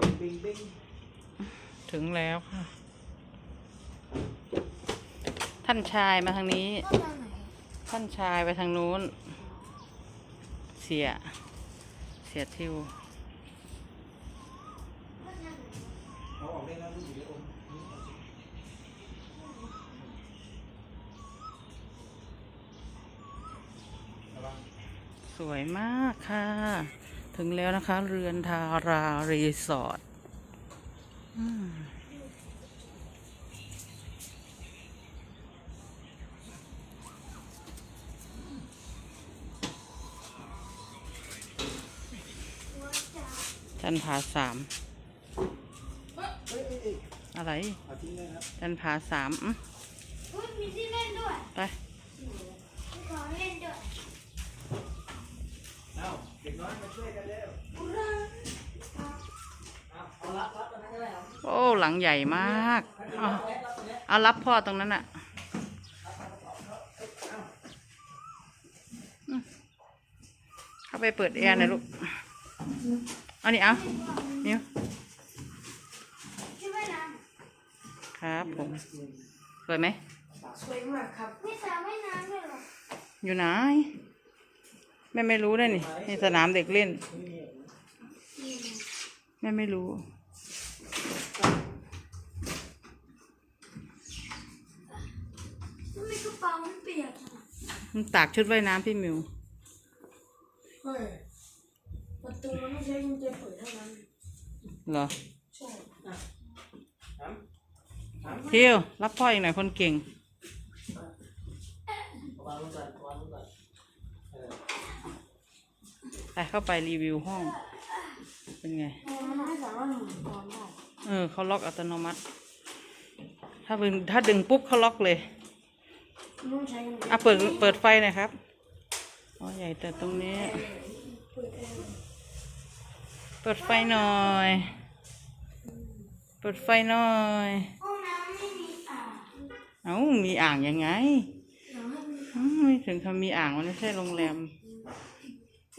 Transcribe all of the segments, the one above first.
บิงบิงถึงแล้วค่ะ ท่านชายมาทางนี้เข้าทางไหนท่านชายไปทางนู้น เสีย เสียทิวเข้าทางไหนเอาออกได้แล้วลูกอยู่ในอมระวังสวยมากค่ะ ถึงแล้วนะคะ เรือนทารารีสอร์ทอืมจันผาสามเอ้ยเอ้ยเอ้ยอะไรเอาทิ้งเลยครับจันผาสามอื้ออุ๊ยมีที่เล่นด้วย ไปมีของเล่นด้วยเอาเด็กน้อยมาช่วยกันเร็วอุราเอาเอารับรับตรงนั้นก็ได้ครับโอ้หลังใหญ่มากเอารับตรงนี้เอารับพ่อตรงนั้นอะอืมเข้าไปเปิดแอร์หน่อยลูกเอานี่เอานิ้วที่ว่ายน้ครับผมสวยไหมำสวยมากครับมีสระว่ายน้ำด้วยเหรออยู่ไหน แม่ไม่รู้ได้นี่นี่สนามเด็กเล่น แม่ไม่รู้ทำไมกระเป๋ามันเปียกอะมันตากชุดว่ายน้ำพี่มิว เฮ้ยประตูมันไม่ใช้กุญแจเปิดเท่านั้น เหรอใช่อะถามถามเที่ยวรับพ่ออีกหน่อยคนเก่ง วางลงก่อนวางลงก่อนเออ ไปเข้าไปรีวิวห้อง เป็นไง มันไม่สามารถหมุนตอนได้เออเขาล็อกอัตโนมัติ ถ้าดึงถ้าดึงปุ๊บเขาล็อกเลยมันต้องใช้กุญแจอะเปิดเปิดไฟหน่อยครับอ๋อใหญ่แต่ตรงนี้ เปิดเองเปิดไฟหน่อย เปิดไฟหน่อย ห้องน้ำไม่มีอ่างเอ้ามีอ่างยังไงเดี๋ยวให้มัน อืมไม่ถึงเขามีอ่างมันไม่ใช่โรงแรม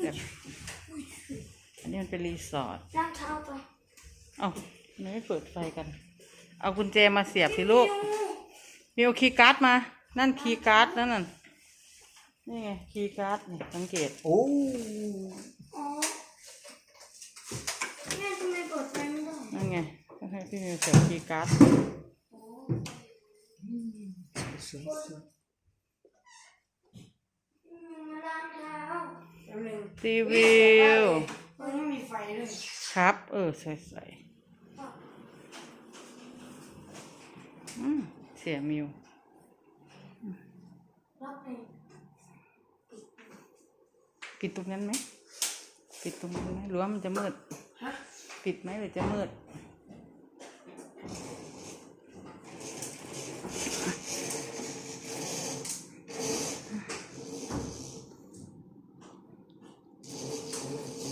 แบบอันนี้มันเป็นรีสอร์ทล้างเท้าไปเอ้าทำไมไม่เปิดไฟกัน เอากุญแจมาเสียบสิลูกมีเอาคีย์การ์ดมา นั่นคีย์การ์ดนั่นน่ะนี่ไงคีย์การ์ดนี่สังเกต โอ้อ๋อแม่ทำไมเปิดไฟไม่ได้นั่นไงต้องให้พี่มิวเสียบคีย์การ์ดสวยสวยอืมล้างเท้าแป๊บนึง รีวิวมันไม่มีไฟด้วยครับ เออ ใส่ใส่อืมเสียมิวล็อกเองปิดตรงนั้นไหม ปิดตรงนั้นไหมหรือว่ามันจะมืดฮะปิดไหมหรือจะมืด